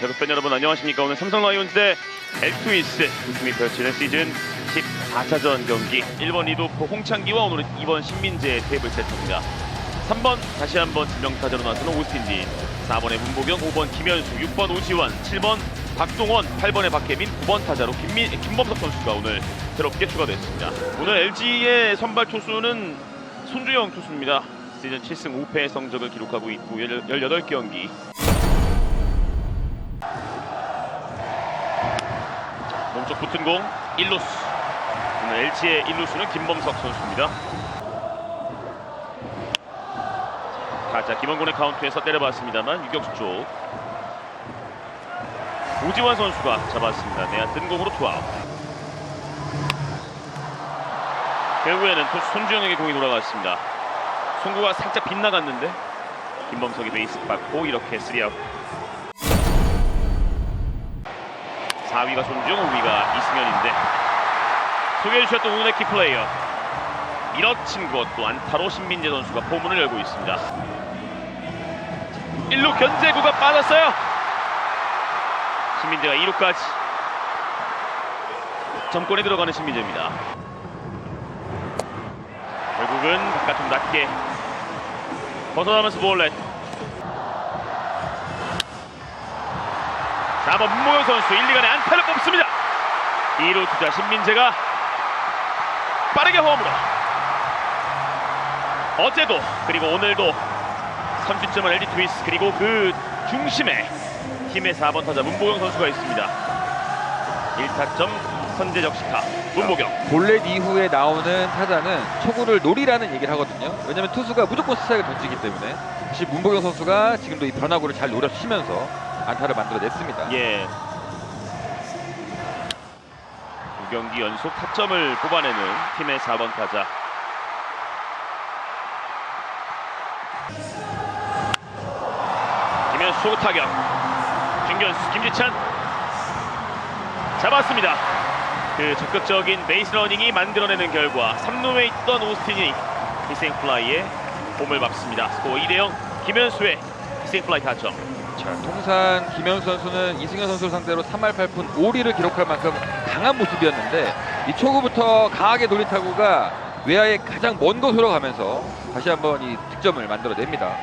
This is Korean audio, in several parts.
배구팬 여러분 안녕하십니까? 오늘 삼성 라이온즈 대두 팀이 펼치는 시즌 14차전 경기 1번 리도프 홍창기와 오늘은 2번 신민재의 테이블 세트입니다. 3번 다시 한번 지명타자로 나서는 오스틴진 4번에 문보경 5번 김현수 6번 오지환 7번 박동원 8번에 박혜민 9번 타자로 김민, 김범석 선수가 오늘 새롭게 추가됐습니다. 오늘 LG의 선발 투수는 손주영 투수입니다. 시즌 7승 5패의 성적을 기록하고 있고 18경기 몸쪽 붙은 공 1루수 오늘 LG의 1루수는 김범석 선수입니다. 가자 김원곤의 카운트에서 때려봤습니다만 유격수 쪽. 오지환 선수가 잡았습니다. 내야 뜬 공으로 투아웃. 결국에는 투수 손주영에게 공이 돌아갔습니다. 송구가 살짝 빗나갔는데 김범석이 베이스 받고 이렇게 3아웃 4위가 손주영, 5위가 이승현인데 소개해 주셨던 오늘의 키플레이어. 밀어친 것도 안타로 신민재 선수가 포문을 열고 있습니다. 1루 견제구가 빠졌어요. 신민재가 2루까지 점권에 들어가는 신민재입니다. 결국은 바깥쪽 낮게 벗어나면서 볼넷 4번 문모영 선수 1, 2간에 안타를 뽑습니다. 2루 주자 신민재가 빠르게 홈으로. 어제도 그리고 오늘도 선취점은 LG 트위스 그리고 그 중심에 팀의 4번 타자 문보경 선수가 있습니다. 1타점 선제 적시타 문보경. 볼넷 이후에 나오는 타자는 초구를 노리라는 얘기를 하거든요. 왜냐면 투수가 무조건 스트라이크 던지기 때문에. 사실 문보경 선수가 지금도 이 변화구를 잘 노려치면서 안타를 만들어냈습니다. 예. 두 경기 연속 타점을 뽑아내는 팀의 4번 타자. 김현수 타격. 중견수 김지찬 잡았습니다. 그 적극적인 베이스 러닝이 만들어내는 결과 3루에 있던 오스틴이 희생 플라이에 홈을 막습니다. 스코어 2대0 김현수의 희생 플라이 타점. 자, 통산 김현수 선수는 이승현 선수를 상대로 3할 8푼 5리를 기록할 만큼 강한 모습이었는데 이 초구부터 강하게 돌린 타구가 외야에 가장 먼 곳으로 가면서 다시 한번 이 득점을 만들어냅니다.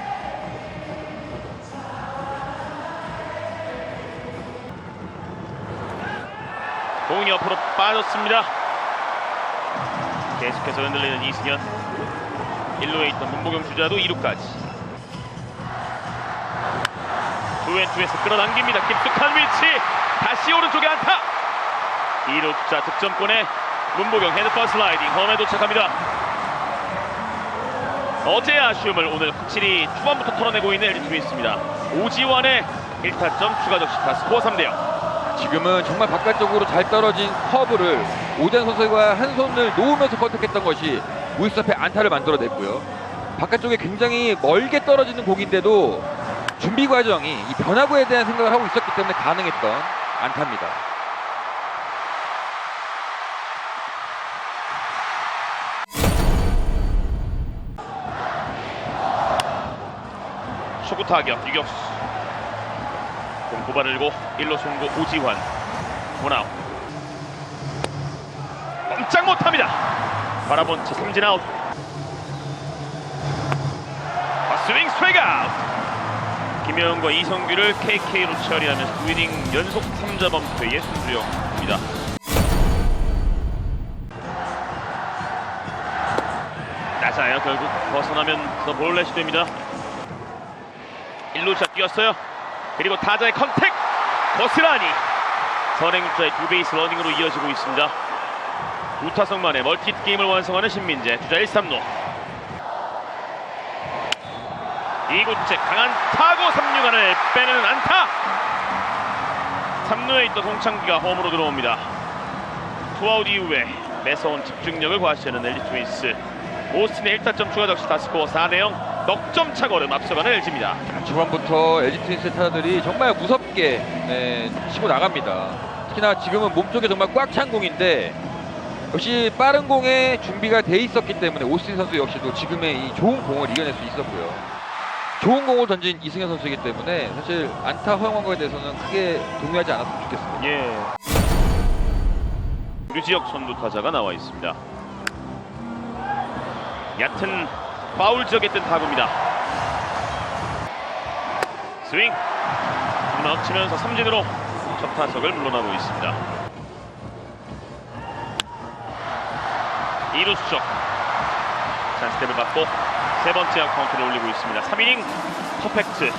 공이 옆으로 빠졌습니다. 계속해서 흔들리는 이승현. 1루에 있던 문보경 주자도 2루까지. 투앤투에서 끌어당깁니다. 깊숙한 위치. 다시 오른쪽에 안타. 2루 주자 득점권에 문보경 헤드파 슬라이딩 홈에 도착합니다. 어제의 아쉬움을 오늘 확실히 초반부터 털어내고 있는 LG 트윈스입니다. 오지환의 1타점 추가 적 시타 스코어 3대0. 지금은 정말 바깥쪽으로 잘 떨어진 커브를 오전 선수가 한 손을 놓으면서 컨택했던 것이 우익수 앞에 안타를 만들어냈고요. 바깥쪽에 굉장히 멀게 떨어지는 공인데도 준비 과정이 이 변화구에 대한 생각을 하고 있었기 때문에 가능했던 안타입니다. 초구 타격 유격수. 공 뽑아들고 1루 송구 오지환. 원아웃. 꼼짝 못합니다. 바라본 채 삼진 아웃. 아, 스윙 스트라이크 아웃 김영과 이성규를 KK로 처리하면서 2이닝 연속 3자 범퇴의 손주영입니다. 낮아요 결국 벗어나면서 볼넷이 됩니다. 1루차 뛰었어요. 그리고 타자의 컨택! 거스라니! 선행주자의 두 베이스 러닝으로 이어지고 있습니다. 두 타석 만에 멀티 게임을 완성하는 신민재 주자 1, 3루 2구째 강한 타고 3루간을 빼내는 안타 3루에 있던 홍창기가 홈으로 들어옵니다. 투아웃 이후에 매서운 집중력을 과시하는 LG 트윈스 오스틴의 1타점 추가 적시 다스코어 4대0 넉점 차거름 앞서가는 LG입니다. 초반부터 LG 트윈스 타자들이 정말 무섭게 예, 치고 나갑니다. 특히나 지금은 몸쪽에 정말 꽉 찬 공인데 역시 빠른 공에 준비가 돼 있었기 때문에 오스틴 선수 역시도 지금의 이 좋은 공을 이겨낼 수 있었고요. 좋은 공을 던진 이승현 선수이기 때문에 사실 안타 허용한 거에 대해서는 크게 동의하지 않았으면 좋겠습니다. 예. 류지혁 선두 타자가 나와 있습니다. 얕은 파울 지역에 뜬 타구입니다. 스윙. 넘치면서 삼진으로 첫 타석을 물러나고 있습니다. 이루수 쪽. 찬스텝을 받고 세 번째 아웃 카운트를 올리고 있습니다. 3이닝 퍼펙트.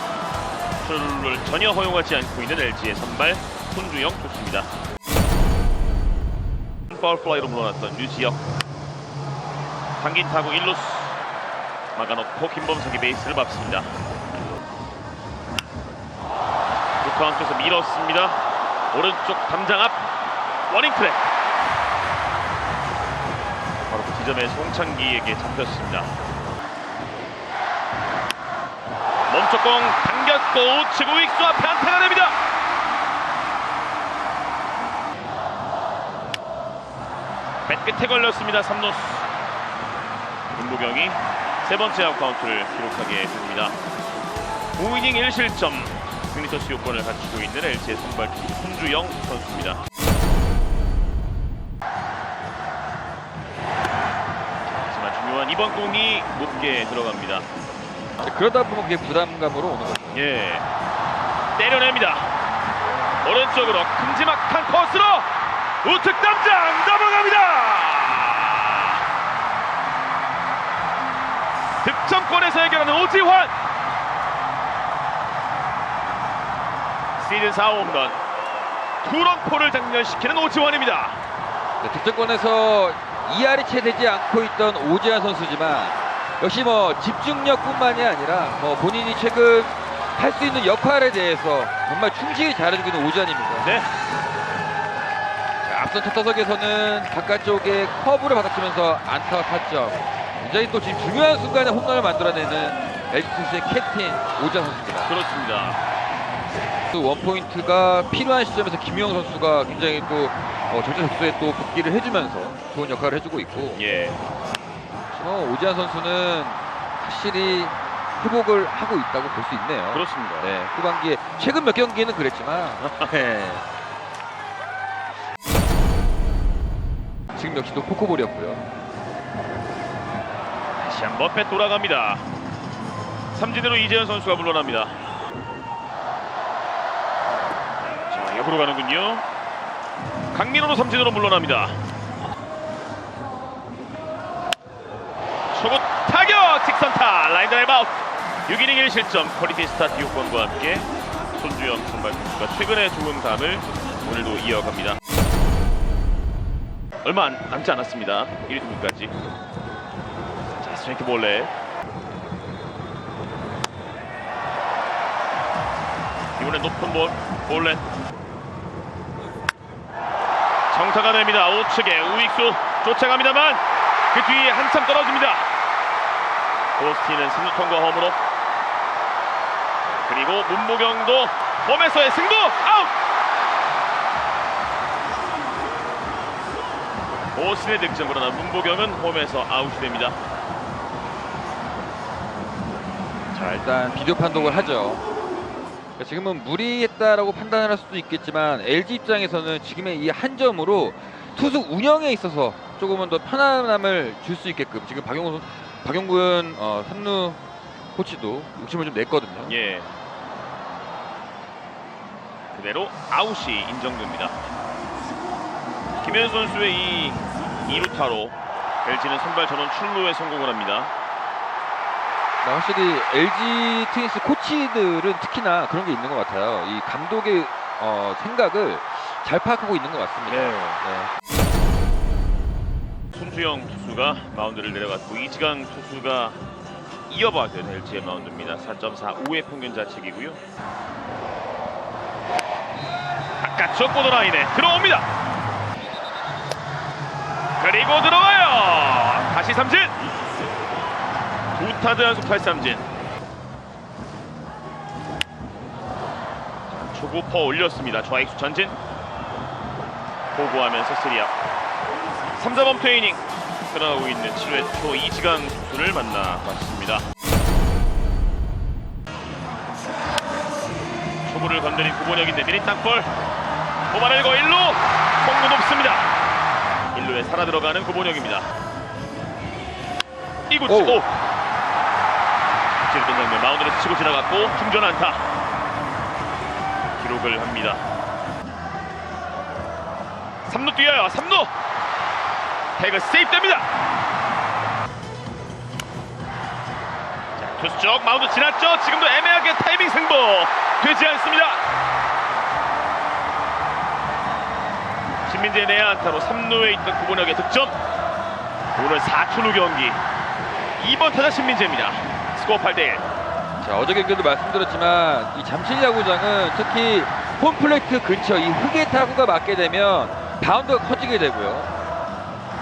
출루를 전혀 허용하지 않고 있는 LG의 선발 손주영 좋습니다. 파울 플라이로 물러났던 류지혁 당긴 타구 1루수 막아놓고 김범석이 베이스를 밟습니다. 루카운트에서 밀었습니다. 오른쪽 담장 앞 워닝 트랙 바로 그 지점에서 홍창기에게 잡혔습니다. 공 당겼고 우측 우익수 앞에 안타가 됩니다. 뱃 끝에 걸렸습니다. 3루수 김부경이 세 번째 아웃 카운트를 기록하게 됩니다. 5이닝 1실점 승리터스 요건을 갖추고 있는 LG의 선발 투수 손주영 선수입니다. 하지만 중요한 이번 공이 높게 들어갑니다. 그러다 보면 그게 부담감으로 오는 거죠. 예. 때려냅니다. 오른쪽으로 큼지막한 코스로 우측 담장 넘어갑니다. 득점권에서 해결하는 오지환. 시즌 4 홈런 투런포를 장렬시키는 오지환입니다. 네, 득점권에서 이하리 채 되지 않고 있던 오지환 선수지만 역시 뭐 집중력뿐만이 아니라 뭐 본인이 최근 할 수 있는 역할에 대해서 정말 충실히 잘해주고 있는 오지환입니다. 네. 자, 앞선 첫 타석에서는 바깥쪽에 커브를 받아치면서 안타와 타점. 굉장히 또 지금 중요한 순간에 홈런을 만들어내는 LG 투수의 캡틴 오지환 선수입니다. 그렇습니다. 또 원포인트가 필요한 시점에서 김용 선수가 굉장히 또 어, 절대적소에 또 복귀를 해주면서 좋은 역할을 해주고 있고 예. 어, 오지환 선수는 확실히 회복을 하고 있다고 볼 수 있네요. 그렇습니다. 네, 후반기에 최근 몇 경기는 그랬지만 네. 지금 역시도 포코볼이었고요. 다시 한번 배 돌아갑니다. 삼진으로 이재현 선수가 물러납니다. 자, 옆으로 가는군요. 강민호로 삼진으로 물러납니다. 직선타 라인 드라이브 아웃 6이닝 1실점 퀄리티 스타트 요건과 함께 손주영 선발 선수가 최근의 좋은 감을 오늘도 이어갑니다. 얼마 안- 남지 않았습니다. 1위 등까지 자, 스트레이트 볼레. 이번엔 높은 볼, 볼렛. 정타가 됩니다. 우측에 우익수 쫓아갑니다만 그 뒤에 한참 떨어집니다. 오스틴은 승루통과 홈으로 그리고 문보경도 홈에서의 승부 아웃! 오스틴의 득점 그러나 문보경은 홈에서 아웃이 됩니다. 자 일단 비디오 판독을 하죠. 그러니까 지금은 무리했다라고 판단을 할 수도 있겠지만 LG 입장에서는 지금의 이 한 점으로 투수 운영에 있어서 조금은 더 편안함을 줄 수 있게끔 지금 박용구 선- 박용구현 어, 삼루 코치도 욕심을 좀 냈거든요. 예. 그대로 아웃이 인정됩니다. 김현 선수의 이 2루타로 LG는 선발 전원 출루에 성공을 합니다. 네, 확실히 LG 트윈스 코치들은 특히나 그런 게 있는 것 같아요. 이 감독의 어, 생각을 잘 파악하고 있는 것 같습니다. 네. 손주영 투수가 마운드를 내려갔고 이지강 투수가 이어받은 LG의 마운드입니다. 4.45의 평균 자책이고요. 바깥쪽 보더라인에 들어옵니다. 그리고 들어와요. 다시 삼진. 두 타드 연속 탈삼진. 초구 퍼 올렸습니다. 좌익수 전진. 보고하면서 스리아웃. 3자범 트레이닝 들어가고 있는 7회 초 이지강 선수를 만나봤습니다. 볼을 건드린 구본혁인데 미린 땅볼. 뽑아내고 1루. 송구 높습니다. 1루에 살아 들어가는 구본혁입니다. 이구 오. 치고 찔던 장면 마운드를 치고 지나갔고 중전 안타. 기록을 합니다. 3루 뛰어요 3루 태그 세이프 됩니다. 자, 투수 쪽 마운드 지났죠? 지금도 애매하게 타이밍 승부 되지 않습니다. 신민재 내야 안타로 3루에 있던 구본혁의 득점. 오늘 4초 후 경기. 2번 타자 신민재입니다. 스코어 8대1 자, 어제 경기도 말씀드렸지만 이 잠실 야구장은 특히 홈플레이트 근처 이 흙의 타구가 맞게 되면 바운드가 커지게 되고요.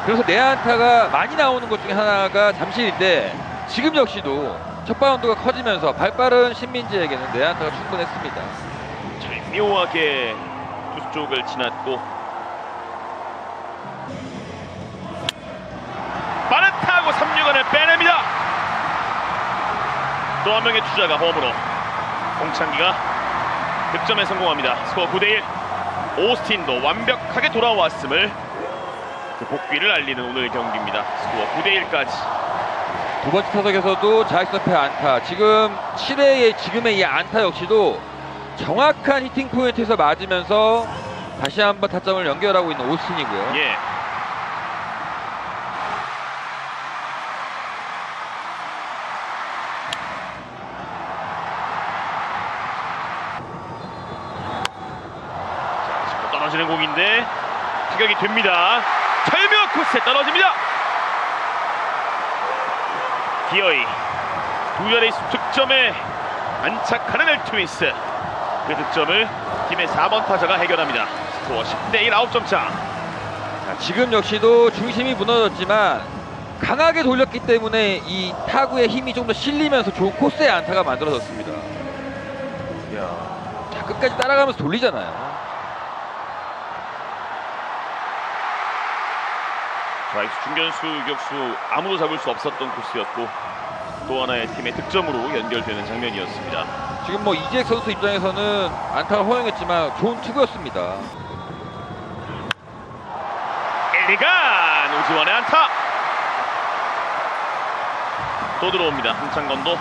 그래서 내안타가 많이 나오는 것 중에 하나가 잠실인데 지금 역시도 첫 바운드가 커지면서 발빠른 신민재에게는 내안타가 충분했습니다. 절묘하게 투수 쪽을 지났고. 빠른 타고 3루간을 빼냅니다. 또 한 명의 투자가 홈으로. 홍창기가 득점에 성공합니다. 스코어 9대1 오스틴도 완벽하게 돌아왔음을 그 복귀를 알리는 오늘 경기입니다 스코어 9대1까지 두 번째 타석에서도 자익선 패 안타. 지금 7회의 지금의 이 안타 역시도 정확한 히팅 포인트에서 맞으면서 다시 한번 타점을 연결하고 있는 오스틴이고요. 예. 떨어지는 공인데 타격이 됩니다. 철묘 코스에 떨어집니다. 기어이 두 자릿수 득점에 안착하는 엘트윈스 그 득점을 팀의 4번 타자가 해결합니다. 스코어 10대1 9점 차. 자, 지금 역시도 중심이 무너졌지만 강하게 돌렸기 때문에 이 타구의 힘이 좀 더 실리면서 좋은 코스의 안타가 만들어졌습니다. 자, 끝까지 따라가면서 돌리잖아요. 좌익수 중견수 유격수 아무도 잡을 수 없었던 코스였고 또 하나의 팀의 득점으로 연결되는 장면이었습니다. 지금 뭐 이재익 선수 입장에서는 안타를 허용했지만 좋은 투구였습니다. 1, 2간 오지원의 안타 또 들어옵니다. 한창건도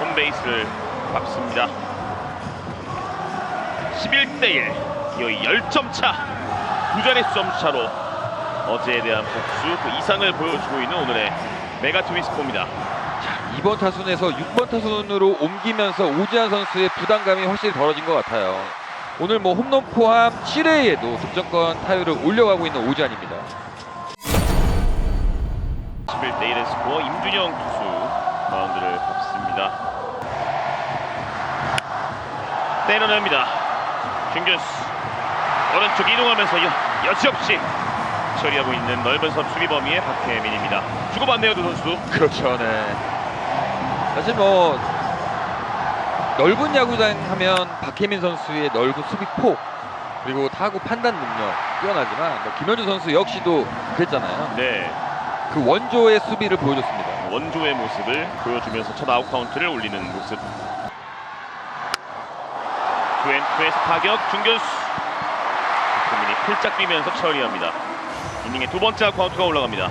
홈베이스를 밟습니다. 11대1 기어이 10점 차 두 자릿수 점차로 어제에 대한 복수 그 이상을 보여주고 있는 오늘의 메가 트윈스코입니다. 이번 타순에서 6번 타순으로 옮기면서 오지환 선수의 부담감이 훨씬 덜어진 것 같아요. 오늘 뭐 홈런 포함 7회에도 득점권 타율을 올려가고 있는 오지환입니다. 11대 1의 스코어 임준영 투수 마운드를 밟습니다. 때려냅니다. 중견수 오른쪽 이동하면서 여, 여지없이 처리하고 있는 넓은 섬 수비 범위의 박혜민입니다. 주고받네요 두 선수. 그렇죠, 네. 사실 뭐 넓은 야구장 하면 박혜민 선수의 넓은 수비 폭 그리고 타구 판단 능력 뛰어나지만 뭐 김현주 선수 역시도 그랬잖아요. 네 그 원조의 수비를 보여줬습니다. 원조의 모습을 보여주면서 첫 아웃 카운트를 올리는 모습. 투앤투에서 타격 중견수. 국민이 풀짝 뛰면서 처리합니다. 이닝의 두 번째 아웃 카운트가 올라갑니다.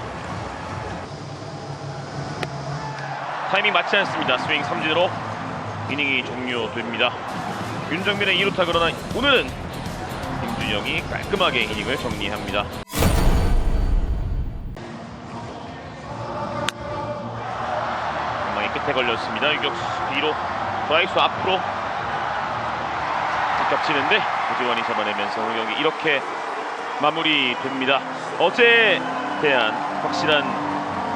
타이밍 맞지 않습니다. 스윙 삼진으로 이닝이 종료됩니다. 윤정민의 2루타 그러나 오늘은 김준영이 깔끔하게 이닝을 정리합니다. 끝에 걸렸습니다. 유격수 뒤로 좌익수 앞으로 겹치는데 고지원이 잡아내면서 경기 이렇게 마무리됩니다. 어제에 대한 확실한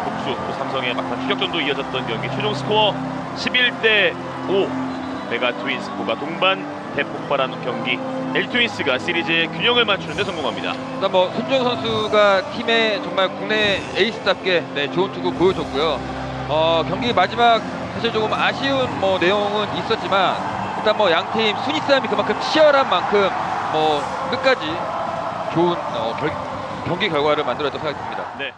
복수 또 삼성의 막판 추격전도 이어졌던 경기 최종 스코어 11대 5 메가 트윈스코가 동반 대폭발하는 경기 엘트윈스가 시리즈의 균형을 맞추는 데 성공합니다. 일단 뭐 손정 선수가 팀의 정말 국내 에이스답게 네, 좋은 투구 보여줬고요. 어, 경기 마지막 사실 조금 아쉬운 뭐 내용은 있었지만 일단 뭐 양팀 순위 싸움이 그만큼 치열한 만큼 뭐 끝까지 좋은 어, 결- 경기 결과를 만들었다고 생각됩니다. 네.